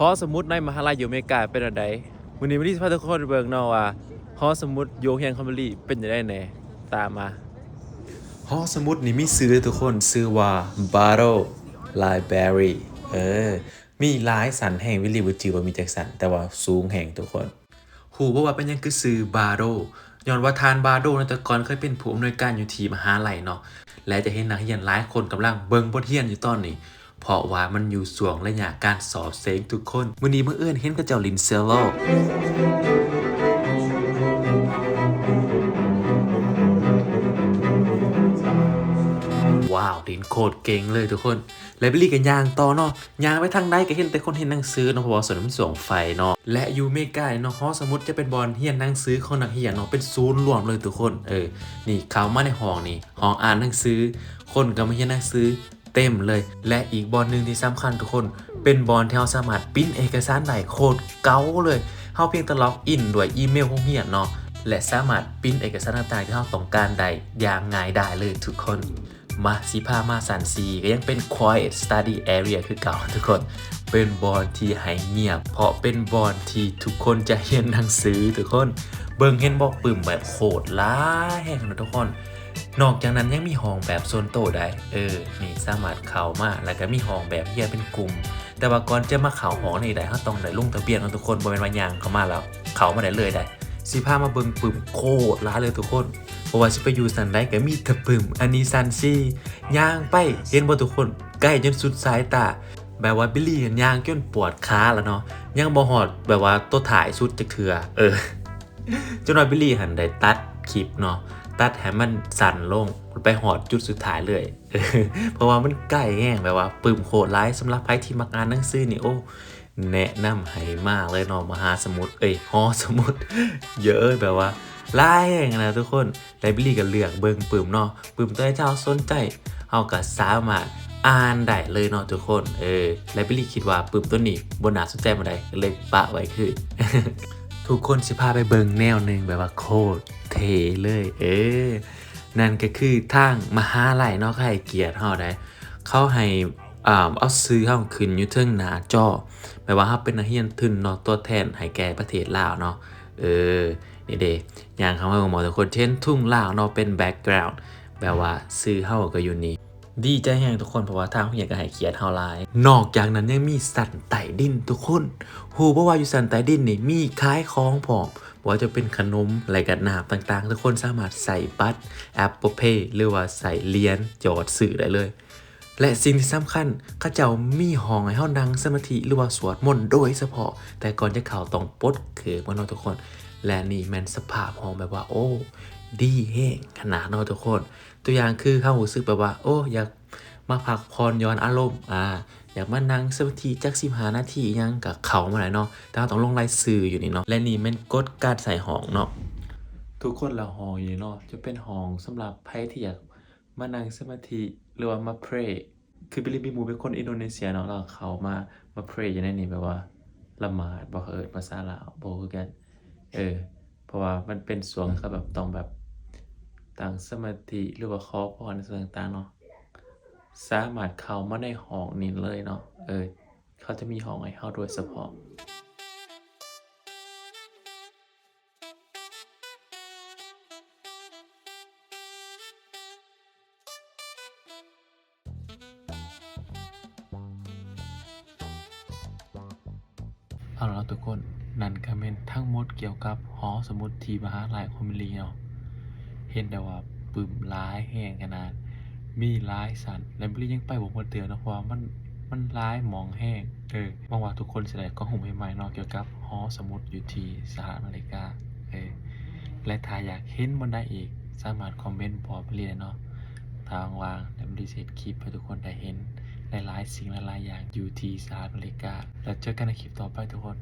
หอสมุดในมหาลัยอยู่อเมริกาเป็นอะไรวันนี้วันนี้พาทุกคนไปเบิ่งเนาะว่าหอสมุดโยเฮียนคอมเบรีเป็นยังไงแหน่ตามมาหอสมุดนี่มีซื้อทุกคนซื้อว่า Battle Library เออ มีหลายสันแห่งวิลลี่บุจิว่ามีจักสัน แต่ว่าสูงแห่งทุกคนหูเพราะว่าเป็นหยังคือซื้อบาโดย้อนว่าทานบาโดในแต่ก่อนเคยเป็นผู้อำนวยการอยู่ที่มหาลัยเนาะและจะเห็นนักเรียนหลายคนกำลังเบิ่งบทเรียนอยู่ตอนนี้ เพราะว่ามันอยู่ส่วงระยะการสอบเซงทุกคนวันนี้เมื่อเอื้อนเห็นกับเจ้าลินเซโลว้าวดินโคตรเก่งเลยทุกคนไลบรารีกันยางต่อเนาะยางไปทางใดก็เห็นแต่คนเห็นหนังสือเนาะเพราะว่าสวนมันสวงไฟเนาะและยูเมกาเนาะฮอสมุดจะเป็นบอลเฮียนหนังสือของนักเรียนเนาะเป็นศูนย์รวมเลยทุกคนเออนี่เขามาในห้องนี่ห้องอ่านหนังสือ คนก็มาเรียนหนังสือ เต็มเลย และอีกบอลหนึ่งที่สำคัญทุกคน เป็นบอลที่เราสามารถปิ้นเอกสารได้โคตรเก๋าเลยเฮาเพียงแต่ล็อกอินด้วยอีเมลของเฮียเนาะและสามารถปิ้นเอกสารต่างๆที่เราต้องการได้อย่างง่ายได้เลยทุกคนมาสีพามาสันซีก็ยังเป็น quiet study area คือเก่าทุกคน เป็นบอลที่ให้เงียบ เพราะเป็นบอลที่ทุกคนจะเรียนหนังสือทุกคน เบิ่งเห็นบอกปึ่มแบบโคตรล้าแห่งนะทุกคน นอกจากนั้นยังมีห้องแบบโซนโตได้ เออ นี่สามารถเข้ามาแล้วก็มีห้องแบบเฮียเป็นกลุ่ม แต่ว่าก่อนจะมาเข้าห้องนี่ได้เราต้องได้ลงทะเบียนกันทุกคนบ่แม่นว่ายางเข้ามาแล้ว เข้ามาได้เลยได้ สิพามาเบิ่งปึ่มโคตรล้าเลยทุกคนเพราะว่าสิไปอยู่สันได้ก็มีแต่ปึ่มอันนี้ซันซี่ย่างไปเห็นบ่ทุกคนใกล้จนสุดสายตาแบบว่าบิลลี่ย่างจนปวดขาแล้วเนาะยังบ่ฮอดแบบว่าตัวถ่ายสุดจักเทือเออจนว่าบิลลี่หันได้ตัด คลิปเนาะตัดให้มันสั่นลงไปหอดจุดสุดท้ายเลย เพราะว่ามันใกล้แห้งแบบว่าปึ่มโคตรร้ายสำหรับใครที่มักอ่านหนังสือนี่โอ้แนะนำให้มากเลยเนาะมหาสมุทรเอ้ยหอสมุทรเยอะแบบว่าหลายแห่งนะทุกคนไลบรารีก็เลือกเบิ่งปึ่มเนาะปึ่มตัวเจ้าสนใจเฮาก็สามารถอ่านได้เลยเนาะทุกคนเออไลบรารีคิดว่าปึ่มตัวนี้บ่น่าสนใจมาได้ก็เลยปะไว้คือ ทุกคนสิพาไปเบิ่งแนวหนึ่งแบบว่าโคตร เท่เลยเออนั่นก็คือทางมหาลัยเนาะเขาให้เกียรติเฮาได้เขาให้อ่าเอาซื้อเฮาขึ้นอยู่เทิงหน้าจอแปลว่าเฮาเป็นนักเรียนทุนเนาะตัวแทนให้แก่ประเทศลาวเนาะเออนี่เด้อย่างคำว่าของหมอทุกคนเช่นทุ่งลาวเนาะเป็นแบ็กกราวด์แปลว่าซื้อเฮาก็อยู่นี่ดีใจแฮงทุกคนเพราะว่าทางผู้ใหญ่ก็ให้เกียรติเฮาหลาย นอกจากนั้นยังมีสันไต่ดินทุกคนฮู้บ่ว่าอยู่สันไต่ดินนี่มีขายของพร้อม ว่าจะเป็นขนมอะไรกันน้ำต่างๆ ทุกคนสามารถใส่บัตร Apple Pay หรือว่าใส่เหรียญจอดซื้อได้เลย และสิ่งที่สำคัญเข้าเจ้ามีห้องให้เฮานั่งสมาธิหรือว่าสวดมนต์โดยเฉพาะ แต่ก่อนจะเข้าต้องปดเขือมาเนาะทุกคน และนี่แมนสภาพห้องแบบว่าโอ้ดีแห้งขนาดเนาะทุกคน ตัวอย่างคือเข้ารู้สึกแบบว่า โอ้ อยาก มาพักผ่อนย้อนอารมณ์อ่าอยากมานั่งสมาธิจักสิบหานาทียังกับเขามาไหนเนาะแต่เราต้องลงรายสื่ออยู่นี่เนาะและนี่ม่นกฎการใส่ห้องเนาะทุกคนละห้องอยู่เนาะจะเป็นห้องสำหรับใครที่อยากมานั่งสมาธิหรือว่ามา pray คือบิลลี่บีมูเป็นคนอินโดนีเซียเนาะแล้วเขามามา pray อยู่ในนี้แบบว่าละหมาดบอกเอิดภาษาลาวบอกคือกัน เออ เพราะว่ามันเป็นสวงเขาแบบต้องแบบต่างสมาธิหรือว่าขอพรในส่วนต่างๆเนาะ สามารถเข้ามาในห้องนี้เลยเนาะ เออ เขาจะมีห้องให้เข้าโดยเฉพาะเอาละทุกคน นั่นก็เป็นทั้งหมดเกี่ยวกับหอสมุดที่มหาลัยคอมมิลีเนาะ เห็นได้ว่าปึ่มร้ายแห้งขนาด มีร้ายสันและบริยังไปบอกว่าเตือนนะเพราะว่ามันมันร้ายหมองแห้งเออหวังว่าทุกคนจะได้ก็หุ่มใหม่ๆเนาะเกี่ยวกับหอสมุดอยู่ที่สหรัฐอเมริกาเออและถ้าอยากเห็นมันได้อีกสามารถคอมเมนต์บอกไปเรียนเนาะทางวางและบริเซตคลิปให้ทุกคนได้เห็นหลายๆสิ่งหลายๆอย่างอยู่ที่สหรัฐอเมริกา แล้วเจอกันในคลิปต่อไปทุกคน